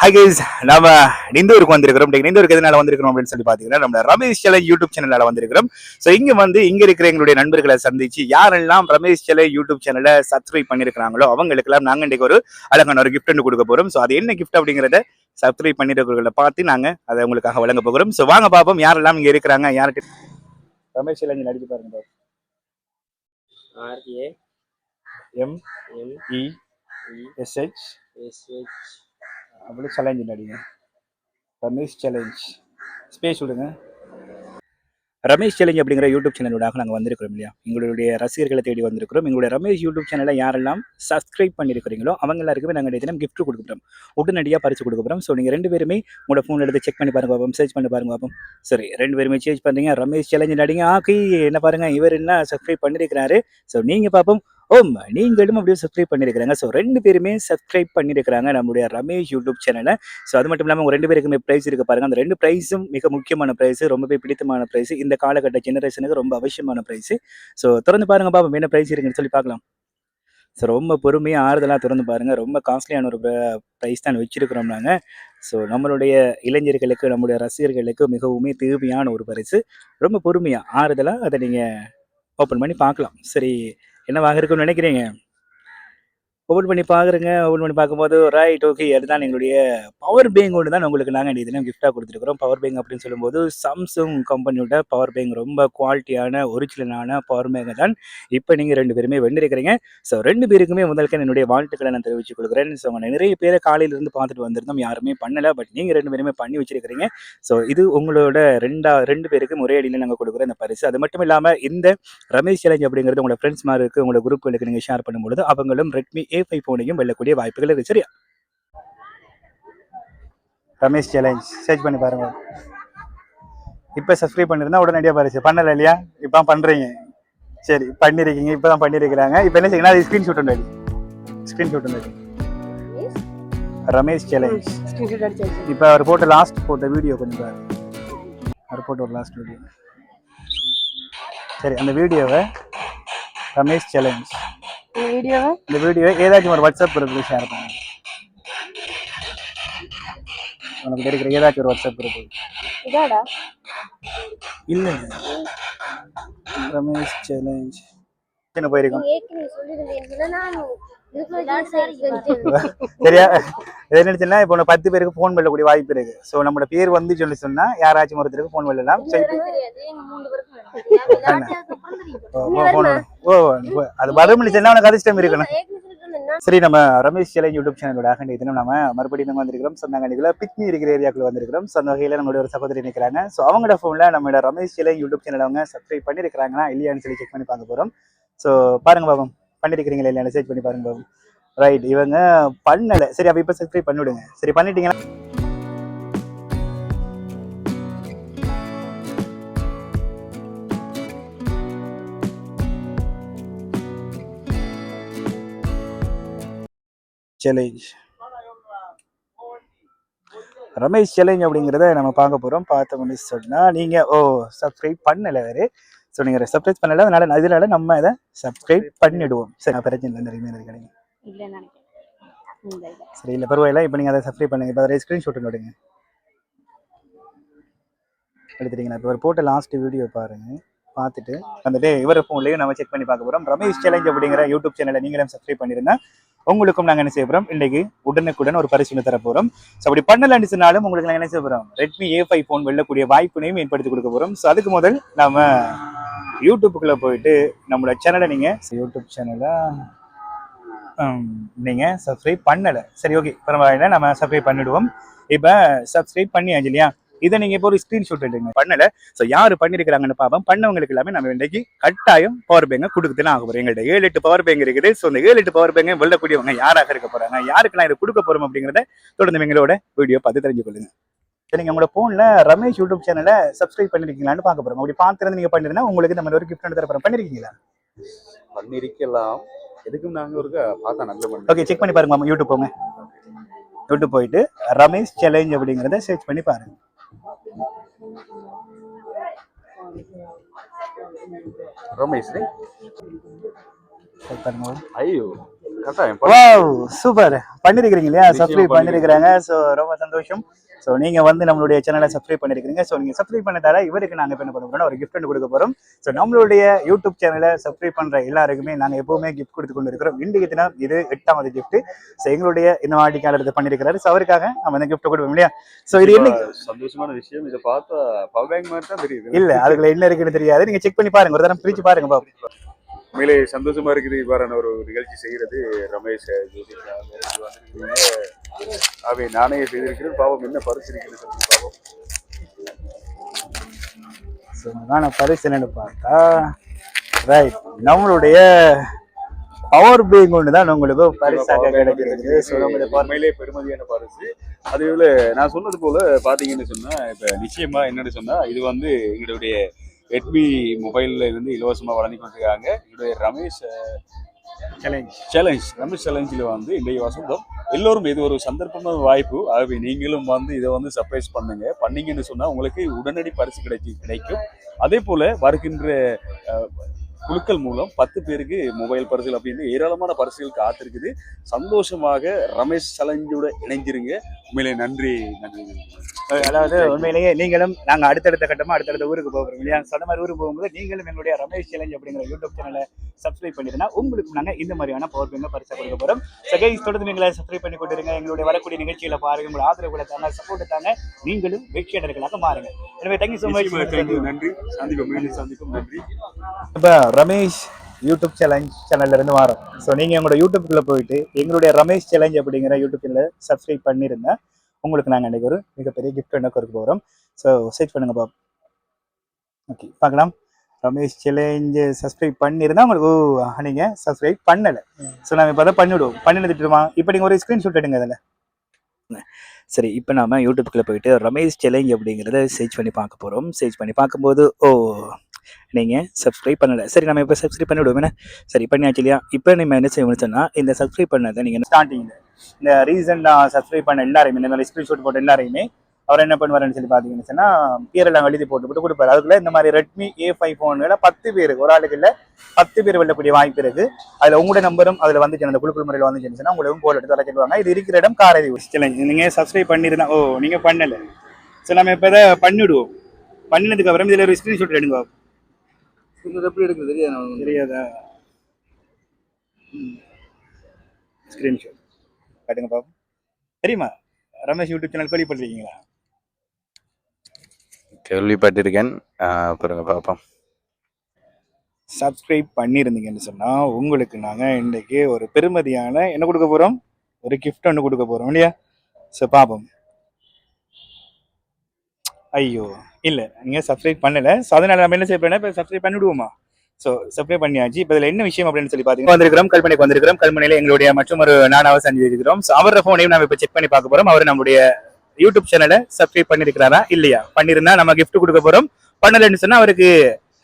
Hi guys நாம நிந்தூருக்கு வந்திருக்கிறோம். நிந்தூருக்கு எதனால வந்திருக்கிறோம் அப்படின்னு சொல்லி பாத்தீங்கன்னா நம்ம ரமேஷ் சேலை யூடியூப் சேனலால வந்திருக்கிறோம். சோ இங்க வந்து இங்க இருக்கிற எங்களுடைய நண்பர்களை சந்திச்சு யாரெல்லாம் ரமேஷ் சேலை யூடியூப் சேனலை சப்ஸ்கிரைப் பண்ணிருக்காங்களோ அவங்களுக்கு எல்லாம் நாங்க இன்னைக்கு ஒரு அழகான ஒரு கிஃப்ட் கொடுக்க போறோம். சோ அது என்ன கிஃப்ட் அப்படிங்கறத சப்ஸ்கிரைப் பண்ணிருக்கிறவர்களை பார்த்து நாங்க அதை உங்களுக்காக வழங்க போகிறோம். சோ வாங்க பாப்போம் யாரெல்லாம் இங்க இருக்கிறாங்க யார்கிட்ட ரமேஷ் சேலை நடிச்சு பாருங்க R A M M E S H S H அப்படி சேலஞ்சு நடிங்க. ரமேஷ் சேலஞ்ச் ஸ்பேஸ் விடுங்க. ரமேஷ் சேலஞ்ச் அப்படிங்கிற யூடியூப் சேனலோடாக நாங்கள் வந்திருக்கிறோம் இல்லையா? எங்களுடைய ரசிகர்களை தேடி வந்திருக்கிறோம். எங்களுடைய ரமேஷ் யூடியூப் சேனலை யாரெல்லாம் சப்ஸ்கிரைப் பண்ணியிருக்கிறீங்களோ அவங்க எல்லாருக்குமே நாங்கள் தினம் கிஃப்ட் கொடுக்குறோம் உடனடியாக பரிசு கொடுக்க போகிறோம் ஸோ நீங்கள் ரெண்டு பேருமே உங்களோட ஃபோன் எடுத்து செக் பண்ணி பாருங்க பாப்போம். சர்ச் பண்ணி பாருங்க பாப்போம். சரி ரெண்டு பேருமே சேஞ்ச் பண்ணுறீங்க ரமேஷ் சேலஞ்ச் நடிங்க ஆக்கி என்ன பாருங்கள் இவர் என்ன சப்ஸ்கிரைப் பண்ணியிருக்கிறாரு ஸோ நீங்கள் பார்ப்போம் ஓம் நீங்களும் அப்படியே சப்ஸ்கிரைப் பண்ணியிருக்கிறாங்க ஸோ ரெண்டு பேருமே சப்ஸ்கிரைப் பண்ணியிருக்கிறாங்க நம்முடைய ரமேஷ் யூடியூப் சேனலை ஸோ அது மட்டும் இல்லாமல் ரெண்டு பேருக்குமே ப்ரைஸ் இருக்குது பாருங்க. அந்த ரெண்டு ப்ரைஸும் மிக முக்கியமான ப்ரைஸ் ரொம்பவே பிடித்தமான ப்ரைஸ் இந்த காலகட்ட ஜெனரேஷனுக்கு ரொம்ப அவசியமான ப்ரைஸ் ஸோ திறந்து பாருங்க பாப்போம் என்ன ப்ரைஸ் இருக்குன்னு சொல்லி பார்க்கலாம். ஸோ ரொம்ப பொறுமையாக ஆறுதலாக திறந்து பாருங்க. ரொம்ப காஸ்ட்லியான ஒரு ப்ரைஸ் தான் வச்சிருக்கிறோம் நாங்கள் ஸோ நம்மளுடைய இளைஞர்களுக்கு நம்மளுடைய ரசிகர்களுக்கு மிகவுமே தேவையான ஒரு பரிசு ரொம்ப பொறுமையாக ஆறுதலாக அதை நீங்கள் ஓப்பன் பண்ணி பார்க்கலாம். சரி என்னவாக இருக்குன்னு நினைக்கிறீங்க? ஓப்பன் பண்ணி பார்க்குறேங்க ஓப்பன் பண்ணி பார்க்கும்போது ரைட் ஓகே அதுதான் எங்களுடைய பவர் பேங்க் ஒன்று தான் உங்களுக்கு நாங்கள் இதெல்லாம் கிஃப்ட்டாக கிஃப்டாக கொடுத்துருக்குறோம். பவர் பேங்க் அப்படின்னு சொல்லும்போது சாம்சங் கம்பெனியோட பவர் பேங்க் ரொம்ப குவாலிட்டியான ஒரிஜினலான பவர் பேங்க் தான் இப்போ நீங்கள் ரெண்டு பேருமே வென்றிருக்கிறீங்க. ஸோ ரெண்டு பேருக்குமே முதல்க்கு என்னுடைய வாழ்த்துக்களை நான் தெரிவித்துக் கொடுக்குறேன் ஸோ நிறைய பேரை காலையிலேருந்து பார்த்துட்டு வந்திருந்தோம். யாருமே பண்ணலை. பட் நீங்கள் ரெண்டு பேருமே பண்ணி வச்சிருக்கிறீங்க. ஸோ இது உங்களோட ரெண்டா ரெண்டு பேருக்கு முறையடியில் நாங்கள் கொடுக்குற இந்த பரிசு. அது மட்டும் இல்லாமல் இந்த ரமேஷ் சேலஞ்ச் அப்படிங்கிறது உங்களோட ஃப்ரெண்ட்ஸ் மாதிரி உங்களோட குரூப்புகளுக்கு நீங்கள் ஷேர் பண்ணும்பொழுது அவங்களும் ரெட்மி ஏ ஃபைவ் ஃபோனையும் வெல்லக்கூடிய வாய்ப்புகள் இருக்கு. சரியா? ரமேஷ் சேலஞ்ச் சர்ச் பண்ணி பாருங்க. இப்போ சப்ஸ்கிரைப் பண்ணிருந்தா உடனடியாக பரிசு பண்ணல இல்லையா? இப்போ பண்ணுறீங்க சரி பண்ணியிருக்கீங்க இப்போ தான் பண்ணியிருக்கிறாங்க இப்போ என்ன செய்யணும்? அது ஸ்க்ரீன்ஷாட் ஒன்று ஸ்க்ரீன்ஷாட் ஒன்று ரமேஷ் சேலஞ்ச் இப்போ அவர் போட்ட லாஸ்ட் போட்ட வீடியோ கொஞ்சம் பாரு அவர் போட்ட ஒரு லாஸ்ட் வீடியோ சரி அந்த வீடியோவை ரமேஷ் சேலஞ்ச் வீடியோவை இந்த வீடியோ ஏதாச்சும் ஒரு வாட்ஸ்அப் குரூப்ல ஷேர் பண்ணுங்க உனக்கு கிடைக்கிற ஏதாச்சும் ஒரு வாட்ஸ்அப் குரூப் இதாடா? இல்லை ரமேஷ் சேலஞ்ச் என்ன போயிருக்கோம்? ஏற்கனவே சொல்லியிருந்தேன் நான் இதுக்குள்ள சரியா? எது நினைச்சுன்னா இப்போ உனக்கு பத்து பேருக்கு ஃபோன் பண்ணக்கூடிய வாய்ப்பு இருக்கு. ஸோ நம்மளோட பேர் வந்து சொல்லி சொன்னா யாராச்சும் ஒருத்தருக்கு ஃபோன் பண்ணலாம். சரி தெரியாது எங்க மூணு அது பதில் சொன்னா உனக்கு அதிர்ஷ்டம் இருக்கணும் சரி நம்ம ரமேஷ் சேலை யூடியூப் சேனலோட அகண்டி தினம் நம்ம மறுபடியும் நம்ம வந்திருக்கிறோம். சொன்னாங்க நிகழ பிக்னி இருக்கிற ஏரியாக்குள்ள வந்திருக்கிறோம். ஸோ அந்த வகையில் நம்மளோட ஒரு சகோதரி நிற்கிறாங்க ஸோ அவங்களோட ஃபோனில் நம்மளோட ரமேஷ் சேலை யூடியூப் சேனல் அவங்க சப்ஸ்கிரைப் பண்ணியிருக்கிறாங்களா இல்லையான்னு சொல்லி செக் பண்ணி பார்க்க போகிறோம் ஸோ பாருங்க பாபம். பண்ணிருக்கிறீங்களா இல்லையா மெசேஜ் பண்ணி பாருங்க பாபம். ரைட் இவங்க பண்ணலை. சரி அப்போ இப்போ சப்ஸ்கிரைப் பண்ணி விடுங்க சரி பண்ணிட்டீங்களா? சேலஞ்ச் ரமேஷ் சேலஞ்ச் அப்படிங்கிறத நம்ம பார்க்க போகிறோம் பார்த்தோம்னு சொன்னால் நீங்கள் ஓ சப்ஸ்கிரைப் பண்ணலை வேறு. ஸோ நீங்கள் சப்ஸ்கிரைப் பண்ணல அதனால இதனால நம்ம இதை சப்ஸ்கிரைப் பண்ணிடுவோம். சரி பிரச்சனை இல்லை நிறைய பேர் கிடைக்கும். சரி இல்லை பரவாயில்ல. இப்போ நீங்கள் அதை சப்ஸ்கிரைப் பண்ணுங்க. இப்போ அதை ஸ்க்ரீன்ஷாட் எடுங்க. எடுத்துட்டீங்களா இப்போ ஒரு போட்ட லாஸ்ட் வீடியோ பாருங்க. பார்த்துட்டு வந்துட்டு இவர் ஃபோன்லேயும் நம்ம செக் பண்ணி பார்க்க போகிறோம் ரமேஷ் சேலஞ்ச் அப்படிங்கிற யூடியூப் சேனலை நீங்களும் சப்ஸ்கிரைப் பண்ணியிருந்தா உங்களுக்கும் நாங்கள் என்ன செய்ய போகிறோம் இன்னைக்கு உடனுக்குடன் ஒரு பரிசு தர போகிறோம் ஸோ அப்படி பண்ணலன்னு சொன்னாலும் உங்களுக்கு நாங்கள் என்ன செய்ய போகிறோம் ரெட்மி ஏ ஃபைவ் ஃபோன் வெல்லக்கூடிய வாய்ப்பினையும் ஏற்படுத்தி கொடுக்க போகிறோம் ஸோ அதுக்கு முதல் நாம யூடியூப்புக்குள்ளே போயிட்டு நம்மளோட சேனலை நீங்கள் யூடியூப் சேனலை நீங்கள் சப்ஸ்கிரைப் பண்ணலை. சரி ஓகே பரவாயில்ல. நம்ம சப்ஸ்கிரைப் பண்ணிடுவோம். இப்போ சப்ஸ்கிரைப் பண்ணியாச்சு இல்லையா? இதை நீங்கள் இப்போ ஒரு ஸ்க்ரீன்ஷாட் எடுங்க. பண்ணலை. ஸோ யார் பண்ணியிருக்கிறாங்கன்னு பார்ப்போம் பண்ணவங்களுக்கு எல்லாமே நம்ம இன்றைக்கு கட்டாயம் பவர் பேங்கை கொடுத்து தான் ஆக போகிறோம் எங்கள்கிட்ட ஏழு எட்டு பவர் பேங்க் இருக்குது. ஸோ இந்த ஏழு எட்டு பவர் பேங்கை வெல்லக்கூடியவங்க யாராக இருக்க போகிறாங்க யாருக்கெல்லாம் இதை கொடுக்க போகிறோம் அப்படிங்கிறத தொடர்ந்து எங்களோட வீடியோ பார்த்து தெரிஞ்சுக்கொள்ளுங்க சரி நீங்கள் உங்களோட ஃபோனில் ரமேஷ் யூடியூப் சேனலை சப்ஸ்கிரைப் பண்ணிருக்கீங்களான்னு பார்க்க போகிறோம் அப்படி பார்த்துருந்து நீங்கள் பண்ணிருந்தா உங்களுக்கு நம்ம ஒரு கிஃப்ட் தர போகிறோம் பண்ணிருக்கீங்களா? பண்ணிருக்கலாம். எதுக்கும் நாங்க ஒரு பார்த்தா நல்ல ஓகே செக் பண்ணி பாருங்க மாமா. யூடியூப் போங்க. யூடியூப் போயிட்டு ரமேஷ் சேலஞ்ச் அப்படிங்கிறத சர்ச் பண்ணி பாருங்க. ரமேஷ் Search பாருங்க ஐயோ வாவ் சூப்பர் பண்ணிருக்கிறீங்க இல்லையா சப்ஸ்கிரைப் பண்ணிருக்கிறாங்க ஸோ ரொம்ப சந்தோஷம் ஸோ நீங்க வந்து நம்மளுடைய சேனலை சப்ஸ்கிரைப் பண்ணிருக்கீங்க ஸோ நீங்க சப்ஸ்கிரைப் பண்ணதால இவருக்கு நாங்க இப்ப என்ன பண்ண போறோம் ஒரு gift கொடுக்க போறோம். ஸோ நம்மளுடைய யூடியூப் சேனலை சப்ஸ்கிரைப் பண்ற எல்லாருக்குமே நாங்க எப்பவுமே கிஃப்ட் கொடுத்து கொண்டு இருக்கிறோம் இன்றைக்கு தினம் இது எட்டாவது gift. ஸோ எங்களுடைய இந்த வாடிக்கையாளர் இதை பண்ணிருக்கிறாரு. ஸோ அவருக்காக நம்ம இந்த கிஃப்ட் கொடுப்போம் இல்லையா? ஸோ இது என்ன? சந்தோஷமான விஷயம். இதை பார்த்தா பவர் பேங்க் மாதிரி தான் தெரியுது. இல்ல அதுல என்ன இருக்குன்னு தெரியாது. நீங்க செக் பண்ணி பாருங்க. ஒரு தரம் பிரிச்சு பாருங்க பாப்போம். உண்மையிலே சந்தோஷமா இருக்குது. இவ்வாறான ஒரு நிகழ்ச்சி செய்யறது ரமேஷ் வந்திருக்கீங்க. அவை நானே செய்திருக்கிறேன் பாவம் என்ன பரிசு சொல்லி பாவம். நான் பரிசு பார்த்தா ரைட் நம்மளுடைய பவர் பேங்க் ஒன்று தான் உங்களுக்கு பரிசாக கிடைக்கிறது. உண்மையிலே பெருமதியான பரிசு. அது போல நான் சொன்னது போல பாத்தீங்கன்னு சொன்னா இப்ப நிச்சயமா என்னன்னு சொன்னா இது வந்து எங்களுடைய ரெட்மி மொபைல்ல இருந்து இலவசமா வழங்கி கொண்டிருக்காங்க. எங்களுடைய ரமேஷ் சேலஞ்ச் சேலஞ்ச் ரமேஷ் சேலஞ்சில் வந்து இன்றைய வசந்தம் எல்லோரும் இது ஒரு சந்தர்ப்பமான வாய்ப்பு. ஆகவே நீங்களும் வந்து இதை வந்து சர்ப்ரைஸ் பண்ணுங்க. பண்ணீங்கன்னு சொன்னா உங்களுக்கு உடனடி பரிசு கிடைச்சி கிடைக்கும். அதே போல வருகின்ற அஹ், குழுக்கள் மூலம் பத்து பேருக்கு மொபைல் பரிசுகள் அப்படின்னு ஏராளமான பரிசுகள் காத்திருக்குது. சந்தோஷமாக ரமேஷ் சேலஞ்சோட இணைஞ்சிருங்க. உண்மையிலே நன்றி நன்றி. அதாவது உண்மையிலேயே நீங்களும் நாங்க அடுத்தடுத்த கட்டமா அடுத்தடுத்த ஊருக்கு போகிறோம் இல்லையா? சொன்ன மாதிரி ஊருக்கு போகும்போது நீங்களும் எங்களுடைய ரமேஷ் சேலஞ்ச் அப்படிங்கிற யூடியூப் சேனலை சப்ஸ்கிரைப் பண்ணிருந்தா உங்களுக்கு நாங்க இந்த மாதிரியான பவர் பேங்க பரிசா கொடுக்க போறோம். சகைஸ் தொடர்ந்து நீங்களை சப்ஸ்கிரைப் பண்ணி கொண்டிருங்க. எங்களுடைய வரக்கூடிய நிகழ்ச்சியில பாருங்க. உங்களோட ஆதரவுகளை தாங்க சப்போர்ட் தாங்க நீங்களும் வெற்றியாளர்களாக மாறுங்க. எனவே தேங்க்யூ ஸோ மச் நன்றி. சந்திப்போம் மீண்டும் சந்திப்போம் நன்றி. இப்போ ரமேஷ் யூடியூப் சேலஞ்ச் சேனல்ல இருந்து வரோம். ஸோ நீங்க எங்களோட யூடியூப்குள்ள போயிட்டு எங்களுடைய ரமேஷ் சேலஞ்ச் அப்படிங்கிற யூடியூப் சேனலை சப்ஸ்கிரைப் பண்ணிருந்தா உங்களுக்கு நாங்கள் அன்றைக்கி ஒரு மிகப்பெரிய கிஃப்ட் என்ன கொடுக்க போகிறோம் ஸோ சர்ச் பண்ணுங்க பாப். ஓகே பார்க்கலாம். ரமேஷ் சேலஞ்சு சப்ஸ்கிரைப் பண்ணியிருந்தா உங்களுக்கு ஓ நீங்கள் சப்ஸ்கிரைப் பண்ணலை. ஸோ நாங்கள் இப்போ தான் பண்ணிவிடுவோம் பண்ணி திட்டுமா இப்போ நீங்கள் ஒரு ஸ்க்ரீன்ஷாட் எடுங்க அதில் சரி இப்போ நாம யூடியூப்குள்ளே போயிட்டு ரமேஷ் சேலஞ்ச் அப்படிங்கிறத சர்ச் பண்ணி பார்க்க போகிறோம் சர்ச் பண்ணி பார்க்கும்போது ஓ நீங்கள் சப்ஸ்கிரைப் பண்ணலை. சரி நம்ம இப்போ சப்ஸ்கிரைப் பண்ணி விடுவோம் என்ன சரி பண்ணியாச்சு இல்லையா? இப்போ நம்ம என்ன செய்யணும்னு சொன்னால் இந்த சப்ஸ்கிரைப் பண்ணதை நீங்கள் ஸ்டார்டிங்கில் இந்த ரீசெண்டாக சப்ஸ்கிரைப் பண்ண எல்லாரையுமே இந்த மாதிரி ஸ்க்ரீன்ஷாட் போட்ட எல்லாரையுமே அவர் என்ன பண்ணுவாருன்னு சொல்லி பார்த்தீங்கன்னு சொன்னால் பேரெல்லாம் எழுதி போட்டு போட்டு கொடுப்பாரு. அதுக்குள்ள இந்த மாதிரி ரெட்மி ஏ ஃபைவ் ஃபோன்களை பத்து பேருக்கு ஒரு ஆளுக்கு இல்லை பத்து பேர் வெல்லக்கூடிய வாய்ப்பு இருக்கு. அதில் உங்களோட நம்பரும் அதில் வந்து அந்த குழுக்கள் முறையில் வந்துச்சுன்னு சொன்னால் உங்களுக்கு கோல் எடுத்து வர சொல்லுவாங்க. இது இருக்கிற இடம் காரதி சேலஞ்ச் நீங்கள் சப்ஸ்கிரைப் பண்ணியிருந்தா ஓ நீங்கள் பண்ணலை. சரி நம்ம இப்போ இதை பண்ணிவிடுவோம் பண்ணினதுக்கு அப்புறம் இதில் ஒரு ஸ்க்ரீன்ஷாட் எடுங்க. எப்படி எடுக்கிறது தெரியாது தெரியாதா? ஸ்க்ரீன்ஷாட் காட்டுங்க பாப்போம். தெரியுமா? ரமேஷ் யூடியூப் சேனல் கேள்விப்பட்டிருக்கீங்களா? கேள்விப்பட்டிருக்கேன். பாருங்க பாப்போம். சப்ஸ்கிரைப் பண்ணியிருந்தீங்கன்னு சொன்னால் உங்களுக்கு நாங்கள் இன்றைக்கி ஒரு பெருமதியான என்ன கொடுக்க போகிறோம் ஒரு கிஃப்ட் ஒன்று கொடுக்க போகிறோம் இல்லையா? ஸோ பார்ப்போம் ஐயோ. இல்லை நீங்கள் சப்ஸ்கிரைப் பண்ணலை. ஸோ அதனால் நம்ம என்ன செய்ய போறோம்னா இப்போ சப்ஸ்கிரைப் பண்ணிவிடுவோமா? ஸோ சப்ளை பண்ணியாச்சு. இப்போ இதில் என்ன விஷயம் அப்படின்னு சொல்லி பார்த்தீங்கன்னா வந்திருக்கிறோம் கல்பனைக்கு வந்திருக்கிறோம். கல்பனையில் எங்களுடைய மற்றும் ஒரு நானாவது சந்திச்சிருக்கிறோம் ஸோ அவரோட ஃபோனையும் நம்ம இப்போ செக் பண்ணி பார்க்க போகிறோம் அவர் நம்முடைய யூடியூப் சேனலை சப்ஸ்கிரைப் பண்ணியிருக்கிறாரா இல்லையா? பண்ணியிருந்தா நம்ம கிஃப்ட் கொடுக்க போகிறோம் பண்ணலைன்னு சொன்னால் அவருக்கு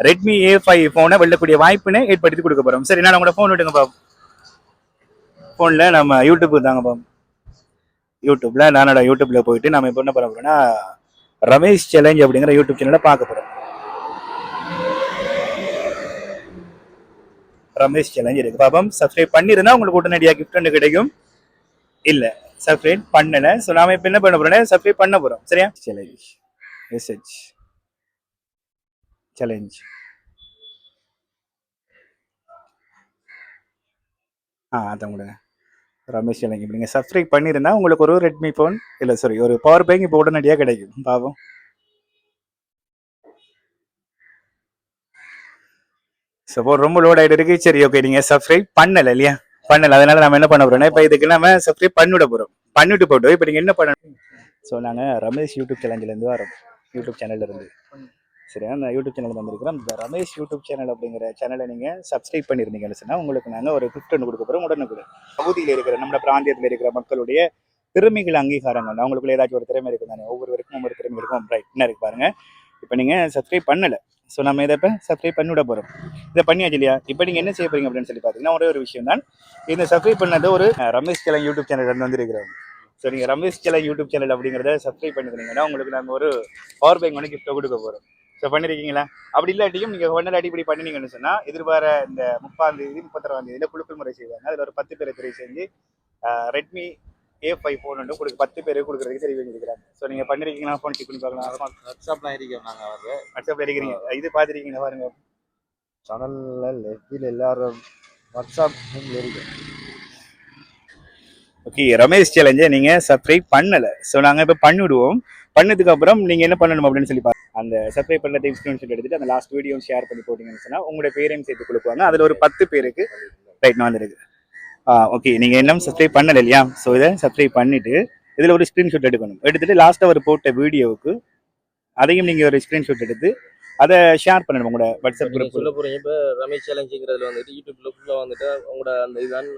ரெட்மி ஏ ஃபைவ் ஃபோனை வெல்லக்கூடிய வாய்ப்புன்னு ஏற்படுத்தி கொடுக்க போகிறோம் சரி நான் உங்களோட ஃபோன் விடுங்க பாப்போம் ஃபோனில் நம்ம யூடியூப்புக்கு தாங்க பாப்போம் யூடியூப்ல நானோட யூடியூப்ல போயிட்டு நம்ம இப்போ என்ன பண்ண போகிறோம்னா ரமேஷ் சேலஞ்ச் அப்படிங்கிற யூடியூப் சேனலை பார்க்க போறோம் ரமேஷ் சேலஞ்ச் இருக்கு. பாப்போம். சப்ஸ்கிரைப் பண்ணிருந்தா உங்களுக்கு உடனடியாக கிஃப்ட் ஒன்று கிடைக்கும். இல்ல சப்ஸ்கிரைப் பண்ணல. ஸோ நாம இப்போ என்ன பண்ண போறோம்னா சப்ஸ்கிரைப் பண்ண போறோம். சரியா? சேலஞ்ச் மெசேஜ் சேலஞ்ச் ஆ அதான் கொடுங்க ரமேஷ் இலங்கை இப்போ நீங்கள் சப்ஸ்கிரைப் பண்ணியிருந்தா உங்களுக்கு ஒரு ரெட்மி ஃபோன் இல்லை சாரி ஒரு பவர் பேங்க் இப்போ உடனடியாக கிடைக்கும். பாவம். சப்போஸ் ரொம்ப லோட் ஆகிட்டு இருக்கு. சரி ஓகே நீங்கள் சப்ஸ்கிரைப் பண்ணலை இல்லையா? பண்ணல. அதனால நம்ம என்ன பண்ண போறோம்னா இப்போ இதுக்கு நம்ம சப்ஸ்கிரைப் பண்ணிவிட போகிறோம் பண்ணிட்டு போட்டோம் இப்போ நீங்கள் என்ன பண்ணணும்? ஸோ நாங்கள் ரமேஷ் யூடியூப் சேனல்லேருந்து வரோம். யூடியூப் சேனல்ல இருந்து. சரியா நான் யூடியூப் சேனல் வந்திருக்கிறோம். இந்த ரமேஷ் யூடியூப் சேனல் அப்படிங்கிற சேனலை நீங்கள் சப்ஸ்கிரைப் பண்ணியிருந்தீங்கன்னு சொன்னால் உங்களுக்கு நாங்கள் ஒரு கிஃப்ட் ஒன்று கொடுக்க போகிறோம் உடனுக்குடன். பகுதியில் இருக்கிற நம்ம பிராந்தியத்தில் இருக்கிற மக்களுடைய திறமைகள் அங்கீகாரங்கள் அவங்களுக்குள்ள ஏதாச்சும் ஒரு திறமை இருக்குது தானே? ஒவ்வொருவருக்கும் ஒவ்வொரு திறமை இருக்கும். ரைட் என்ன இருக்கு பாருங்க. இப்போ நீங்கள் சப்ஸ்கிரைப் பண்ணலை. ஸோ நம்ம இதை இப்போ சப்ஸ்கிரைப் பண்ணி விட போகிறோம் இதை பண்ணியாச்சு இல்லையா? இப்போ நீங்கள் என்ன செய்ய போகிறீங்க அப்படின்னு சொல்லி பார்த்தீங்கன்னா ஒரே ஒரு விஷயம் தான். இந்த சப்ஸ்கிரைப் பண்ணது ஒரு ரமேஷ் சேலன் யூடியூப் சேனல் வந்திருக்கிறோம். ஸோ நீங்கள் ரமேஷ் சேலன் யூடியூப் சேனல் அப்படிங்கிறத சப்ஸ்கிரைப் பண்ணிருந்தீங்கன்னா உங்களுக்கு நாங்கள் ஒரு பவர் பேங்க் ஒன்று கிஃப்ட்டை கொடுக்க போகிறோம் ஸோ பண்ணிருக்கீங்களா? அப்படி இல்லாட்டியும் நீங்க ஒன்னரை இப்படி பண்ணினீங்கன்னு சொன்னா எதிர்பார இந்த முப்பாம் தேதி முப்பத்தாறாம் தேதியில குழுக்கள் முறை செய்வாங்க. அதுல ஒரு பத்து பேரை தெரிவு செஞ்சு ரெட்மி ஏ ஃபைவ் ஃபோன் வந்து உங்களுக்கு பத்து பேருக்கு கொடுக்குறதுக்கு தெரிவு செஞ்சிருக்கிறாங்க ஸோ நீங்க பண்ணிருக்கீங்களா? ஃபோன் செக் பண்ணி பார்க்கலாம். வாட்ஸ்அப்ல இருக்கோம் நாங்க வந்து? வாட்ஸ்அப்ல இருக்கிறீங்க இது பார்த்துருக்கீங்களா பாருங்க. சேனல்ல லெஃப்டில் எல்லாரும் வாட்ஸ்அப் இருக்கோம் ஓகே ரமேஷ் சேலஞ்சை நீங்க சப்ஸ்கிரைப் பண்ணல. ஸோ நாங்க இப்போ பண்ணிவிடுவோம். பண்ணதுக்கு அப்புறம் நீங்க என்ன பண்ணணும் அப்படின்னு சொல்லி பாருங்க அந்த சப்ஸ்கிரைப் பண்ணதை ஸ்கிரீன்ஷாட் எடுத்துட்டு அந்த லாஸ்ட் வீடியோ ஷேர் பண்ணி போட்டீங்கன்னு சொன்னா உங்களோட பேரையும் சேர்த்து கொடுப்பாங்க. அதுல ஒரு பத்து பேருக்கு ரைட் நான் வந்துருக்கு. ஆ ஓகே நீங்க என்ன சப்ஸ்கிரைப் பண்ணல இல்லையா? ஸோ இதை சப்ஸ்கிரைப் பண்ணிட்டு இதுல ஒரு ஸ்கிரீன்ஷாட் எடுக்கணும். எடுத்துட்டு லாஸ்ட்டாக ஒரு போட்ட வீடியோவுக்கு அதையும் நீங்க ஒரு ஸ்கிரீன்ஷாட் எடுத்து அதை ஷேர் பண்ணணும் உங்களோட வாட்ஸ்அப் குரூப் சொல்ல போறீங்க. இப்போ ரமேஷ் சேலஞ்சுங்கிறதுல வந்துட்டு யூடியூப்ல வந்துட்டு உங்களோட அந்த இதுதான்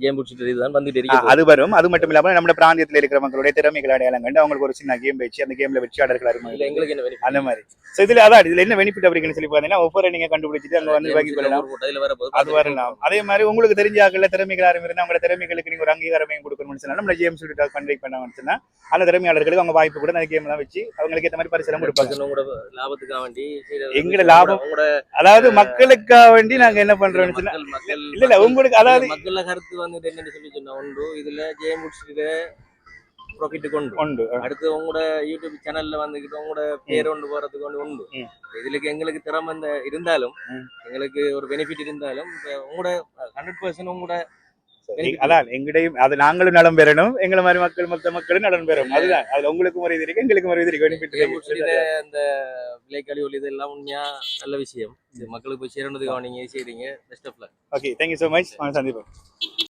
கேம் பிடிச்சிட்டு இதுதான் வந்துட்டு இருக்கு அது வரும். அது மட்டும் இல்லாம நம்ம பிராந்தியத்தில் இருக்கிற மக்களுடைய திறமைகள் அடையாளம் கண்டு அவங்களுக்கு ஒரு சின்ன கேம் வச்சு அந்த கேம்ல வெற்றியாளர்கள் இல்ல எங்களுக்கு என்ன? அந்த மாதிரி. ஸோ இதுல அதான் இதுல என்ன பெனிஃபிட் அப்படிங்கன்னு சொல்லி பார்த்தீங்கன்னா ஒவ்வொரு நீங்க கண்டுபிடிச்சிட்டு அங்க வந்து பிடிச்சிட்டு கொள்ளலாம். அது வரலாம். அதே மாதிரி உங்களுக்கு தெரிஞ்ச ஆக்கல திறமைகள் இருந்தா உங்களோட திறமைகளுக்கு நீங்க ஒரு அங்கீகாரமையும் கொடுக்கணும்னு சொன்னா நம்ம ஜேம்ஸ் டாக் கண்டக்ட் பண்ணாங்கன்னு சொன்னா அந்த திறமையாளர்களுக்கு அவங்க வாய்ப்பு கூட அந்த கேம் தான் வச்சு அவங்களுக்கு ஏற்ற மாதிரி பரிசெல்லாம் கொடுப்பாங்க. லாபத்துக்காக வேண்டி லாபம்? அதாவது மக்களுக்காக வேண்டி நாங்க என்ன பண்றோம்னு சொன்னா இல்ல இல்ல உங்களுக்கு அதாவது கருத்து வந்துட்டு என்னன்னு சொல்லி சொன்னா உண்டு. இதுல கேம் முடிச்சுட்டு ப்ராஃபிட் கொண்டு. உண்டு அடுத்து உங்களோட யூடியூப் சேனல்ல வந்துகிட்டு உங்களோட பேர் கொண்டு போறதுக்கு ஒன்று உண்டு. இதுலக்கு எங்களுக்கு திறமை இருந்தாலும். எங்களுக்கு ஒரு பெனிஃபிட் இருந்தாலும் உங்களோட ஹண்ட்ரட் பர்சன்ட் உங்களோட அதான் எங்கடையும் அது நாங்களும் நலம் பெறணும் எங்களை மாதிரி மக்கள் மொத்த மக்களும் நலன் பெறும் அதுதான் அதுல உங்களுக்கும் ஒரு இது இருக்கு எங்களுக்கும் ஒரு இது இருக்கு. பெனிஃபிட் முடிச்சுட்டு அந்த விலை கழிவு இதெல்லாம் உண்மையா நல்ல விஷயம். மக்களுக்கு போய் சேரணுதுக்கு நீங்க செய்றீங்க. Best of okay thank you so much சந்திப்போம்.